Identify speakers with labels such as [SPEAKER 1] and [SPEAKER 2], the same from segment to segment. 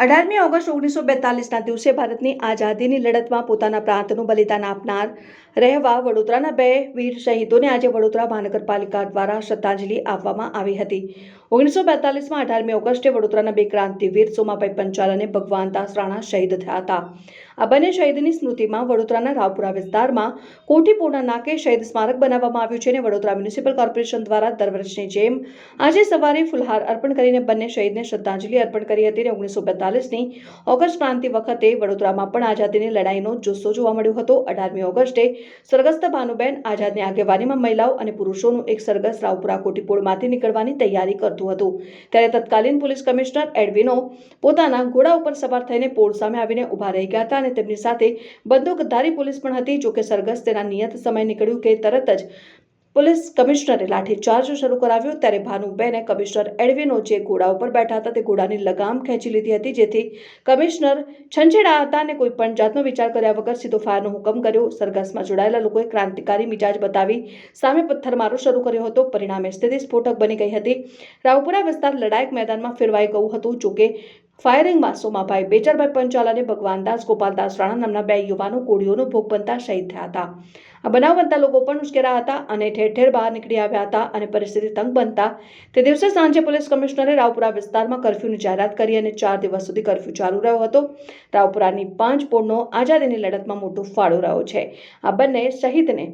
[SPEAKER 1] અઢારમી ઓગસ્ટ ઓગણીસો બેતાલીસના દિવસે ભારતની આઝાદીની લડતમાં પોતાના પ્રાંતનું બલિદાન આપનાર રહેવા વડોદરાના બે વીર શહીદોને આજે વડોદરા મહાનગરપાલિકા દ્વારા શ્રદ્ધાંજલિ આપવામાં આવી હતી. ઓગણીસો બેતાલીસમાં અઢારમી ઓગસ્ટે વડોદરાના બે ક્રાંતિવીર સોમાભાઈ પંચાલ અને ભગવાનદાસ રાણા શહીદ થયા હતા. આ બંને શહીદની સ્મૃતિમાં વડોદરાના રાવપુરા વિસ્તારમાં કોઠીપોરના નાકે શહીદ સ્મારક બનાવવામાં આવ્યું છે અને વડોદરા મ્યુનિસિપલ કોર્પોરેશન દ્વારા દર વર્ષની જેમ આજે સવારે ફુલહાર અર્પણ કરીને બંને શહીદને શ્રદ્ધાંજલિ અર્પણ કરી હતી અને ઓગણીસો બેતાલીસની ઓગસ્ટ ક્રાંતિ વખતે વડોદરામાં પણ આઝાદીની લડાઈનો જુસ્સો જોવા મળ્યો હતો. અઢારમી ઓગસ્ટે સ્વર્ગસ્થ ભાનુબેન આઝાદની આગેવાનીમાં મહિલાઓ અને પુરુષોનું એક સરગસ રાવપુરા કોટીપોળમાંથી નીકળવાની તૈયારી કરતું હતું. ત્યારે તત્કાલીન પોલીસ કમિશનર એડવિનો પોતાના ઘોડા ઉપર સવાર થઈને પોળ સામે આવીને ઊભા રહી ગયા હતા અને તેમની સાથે બંદૂકધારી પોલીસ પણ હતી, જોકે સરગસ તેના નિયત સમય નીકળ્યું કે તરત જ પોલીસ કમિશનરે લાઠીચાર્જ શરૂ કરાવ્યો ત્યારે ભાનુબેને કમિશનર એડવિનો જે ઘોડા ઉપર બેઠા હતા તે ઘોડાની લગામ ખેંચી લીધી હતી, જેથી કમિશનર છંછેડા હતા અને કોઈ પણ જાતનો વિચાર કર્યા વગર સીધો ફાયરનો હુકમ કર્યો. સરઘસમાં જોડાયેલા લોકોએ ક્રાંતિકારી મિજાજ બતાવી સામે પથ્થરમારો શરૂ કર્યો હતો. પરિણામે સ્થિતિ સ્ફોટક બની ગઈ હતી. રાવપુરા વિસ્તાર લડાયક મેદાનમાં ફેરવાઈ ગયું હતું જોકે ફાયરિંગમાં સોમાભાઈ બેચરભાઈ પંચાલ અને ભગવાનદાસ ગોપાલદાસ રાણા નામના બે યુવાનો ગોળીઓનો ભોગ બનતા શહીદ થયા હતા. આ બનાવ બનતા લોકો પણ ઉશ્કેરા હતા અને ઠેર ઠેર બહાર નીકળી આવ્યા હતા અને પરિસ્થિતિ તંગ બનતા તે દિવસે સાંજે પોલીસ કમિશનરે રાવપુરા વિસ્તારમાં કર્ફ્યુની જાહેરાત કરી અને ચાર દિવસ સુધી કર્ફ્યુ ચાલુ રહ્યો હતો. રાવપુરાની પાંચ પોળનો આઝાદીની લડતમાં મોટો ફાળો રહ્યો છે. આ બંને શહીદને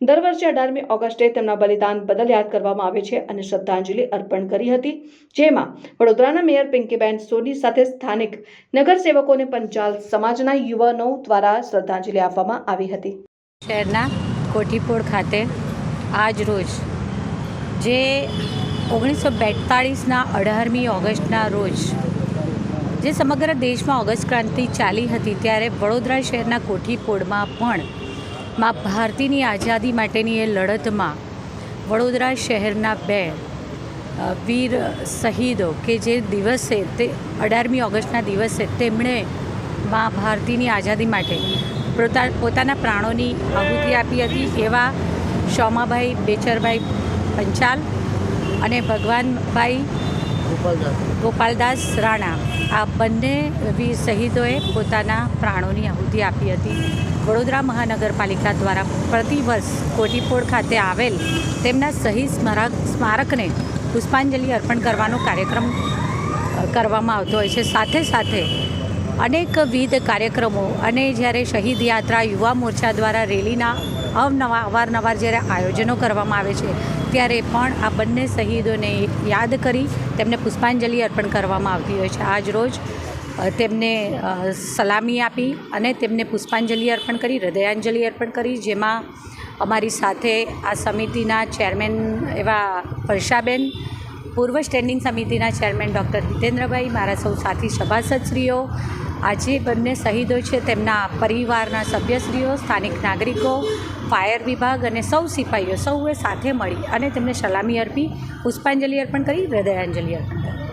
[SPEAKER 1] દર વર્ષે અઢારમી ઓગસ્ટે તેમના બલિદાન બદલ યાદ કરવામાં આવે છે અને શ્રદ્ધાંજલિ અર્પણ કરી હતી. જેમાં વડોદરાના મેયર પિંકીબેન સોની સાથે સ્થાનિક નગરસેવકોને પંચાલ સમાજના યુવાનો દ્વારા શ્રદ્ધાંજલિ આપવામાં આવી હતી.
[SPEAKER 2] શહેરના કોઠીપોળ ખાતે આજ રોજ જે ઓગણીસો બેતાળીસના અઢારમી ઓગસ્ટના રોજ જે સમગ્ર દેશમાં ઓગસ્ટ ક્રાંતિ ચાલી હતી ત્યારે વડોદરા શહેરના કોઠીપોળમાં પણ મા ભારતીની આઝાદી માટેની એ લડતમાં વડોદરા શહેરના બે વીર શહીદો કે જે દિવસે તે અઢારમી ઓગસ્ટના દિવસે તેમણે મા ભારતીની આઝાદી માટે પોતાના પ્રાણોની આહુતિ આપી હતી એવા શોમાભાઈ બેચરભાઈ પંચાલ અને ભગવાનભાઈ ગોપાલદાસ રાણા. આ બંને વીર શહીદોએ પોતાના પ્રાણોની આહુતિ આપી હતી. વડોદરા મહાનગરપાલિકા દ્વારા પ્રતિવર્ષ કોટીપોળ ખાતે આવેલ તેમના શહીદ સ્મારક, સ્મારકને પુષ્પાંજલિ અર્પણ કરવાનો કાર્યક્રમ કરવામાં આવતો હોય છે. સાથે સાથે અનેકવિધ કાર્યક્રમો અને જ્યારે શહીદ યાત્રા યુવા મોરચા દ્વારા રેલીના અવનવા, અવારનવાર જ્યારે આયોજનો કરવામાં આવે છે, ત્યારે પણ આ બંને શહીદોને યાદ કરી તેમને પુષ્પાંજલિ અર્પણ કરવામાં આવતી હોય છે. આજ રોજ તેમને સલામી આપી અને તેમને પુષ્પાંજલિ અર્પણ કરી, હૃદયાંજલિ અર્પણ કરી, જેમાં અમારી સાથે આ સમિતિના ચેરમેન એવા વર્ષાબેન, પૂર્વ સ્ટેન્ડિંગ સમિતિના ચેરમેન ડૉક્ટર હિતેન્દ્રભાઈ, મારા સૌ સાથી સભાસદશ્રીઓ આજે બંને શહીદો છે તેમના પરિવારના સભ્યશ્રીઓ, સ્થાનિક નાગરિકો, ફાયર વિભાગ અને સૌ સિપાહીઓ સૌએ સાથે મળી અને તેમને સલામી અર્પી, પુષ્પાંજલિ અર્પણ કરી, હૃદયાંજલિ અર્પણ કરી.